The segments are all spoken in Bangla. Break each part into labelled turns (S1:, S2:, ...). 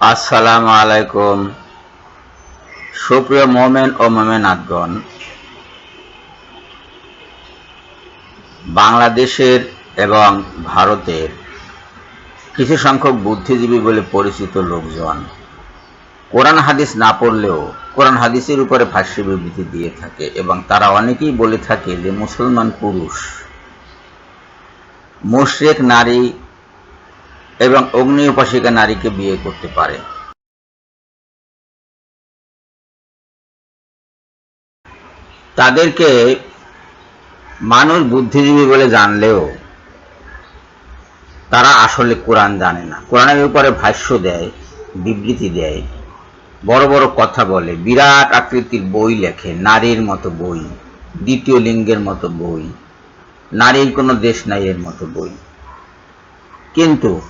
S1: আসসালামু আলাইকুম। সুপ্রিয় মোমেন ও মোমেনাতগণ, বাংলাদেশের এবং ভারতের কিছু সংখ্যক বুদ্ধিজীবী বলে পরিচিত লোকজন কোরআন হাদিস না পড়লেও কোরআন হাদিসের উপরে ভাষ্য বিবৃতি দিয়ে থাকে এবং তারা অনেকেই বলে থাকে যে মুসলমান পুরুষ, মুশরেক নারী এবং অগ্নি উপাসিকা নারীকে বিয়ে করতে পারে। তাদেরকে মানুষ বুদ্ধিজীবী বলে জানলেও তারা আসলে কোরআন জানে না। কোরআনের উপরে ভাষ্য দেয়, বিবৃতি দেয়, বড় বড় কথা বলে। বিরাট আকৃতির বই লেখে, নারীর মতো বই, দ্বিতীয় লিঙ্গের মতো বই, নারীর কোনো দেশ নাই এর মতো বই। কিন্তু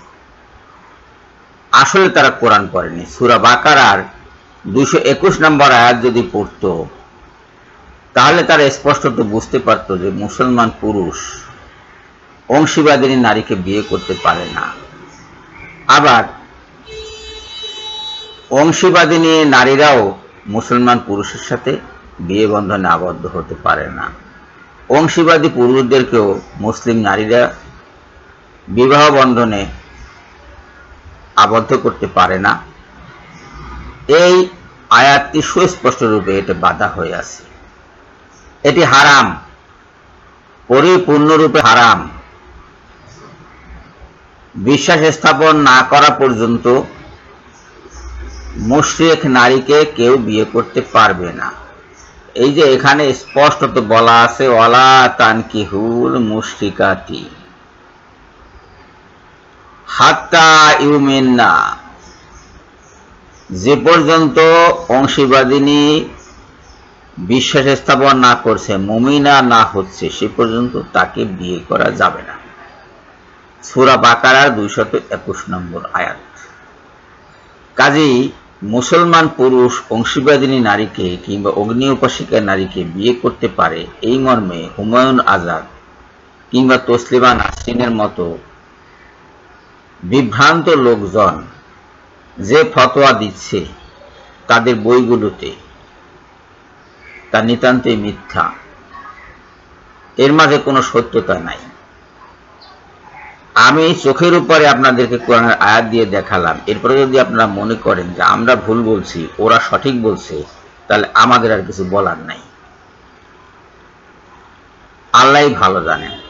S1: আসলে তারা কোরআন পড়েনি। সুরা বাকারার দুশো একুশ নম্বর আয়াত যদি পড়ত, তাহলে তারা স্পষ্টত বুঝতে পারত যে মুসলমান পুরুষ অংশীবাদিনী নারীকে বিয়ে করতে পারে না। আবার অংশীবাদিনী নারীরাও মুসলমান পুরুষের সাথে বিয়ে বন্ধনে আবদ্ধ হতে পারে না। অংশীবাদী পুরুষদেরকেও মুসলিম নারীরা বিবাহ বন্ধনে আবদ্ধ করতে পারে না। এই আয়াতটি সুস্পষ্ট রূপে এটা বাধা হয়ে আছে। এটি হারাম, পরিপূর্ণরূপে হারাম। বিশ্বাস স্থাপন না করা পর্যন্ত মুশ্রিক নারীকে কেউ বিয়ে করতে পারবে না। এই যে এখানে স্পষ্টত বলা আছে অলা তানকিহুল মুশ্রিকাতি। হাত্তা ইউমিন্না। যে পর্যন্ত অংশীবাদিনী বিশ্বাস স্থাপন না করছে, মমিনা না হচ্ছে, সে পর্যন্ত তাকে বিয়ে করা যাবে না। সুরা বাকারার দুইশত একুশ নম্বর আয়াত। কাজেই মুসলমান পুরুষ অংশীবাদিনী নারীকে কিংবা অগ্নি উপাসিকা নারীকে বিয়ে করতে পারে এই মর্মে হুমায়ুন আজাদ কিংবা তসলিমা নাসরিনের মতো বিভ্রান্ত লোকজন যে ফতোয়া দিচ্ছে তাদের বইগুলোতে, তা নিতান্তই মিথ্যা। এর মাঝে কোনো সত্যতা নাই। আমি চোখের উপরে আপনাদেরকে কোরআনের আয়াত দিয়ে দেখালাম। এরপরে যদি আপনারা মনে করেন যে আমরা ভুল বলছি, ওরা সঠিক বলছে, তাহলে আমাদের আর কিছু বলার নাই। আল্লাহ ভালো জানেন।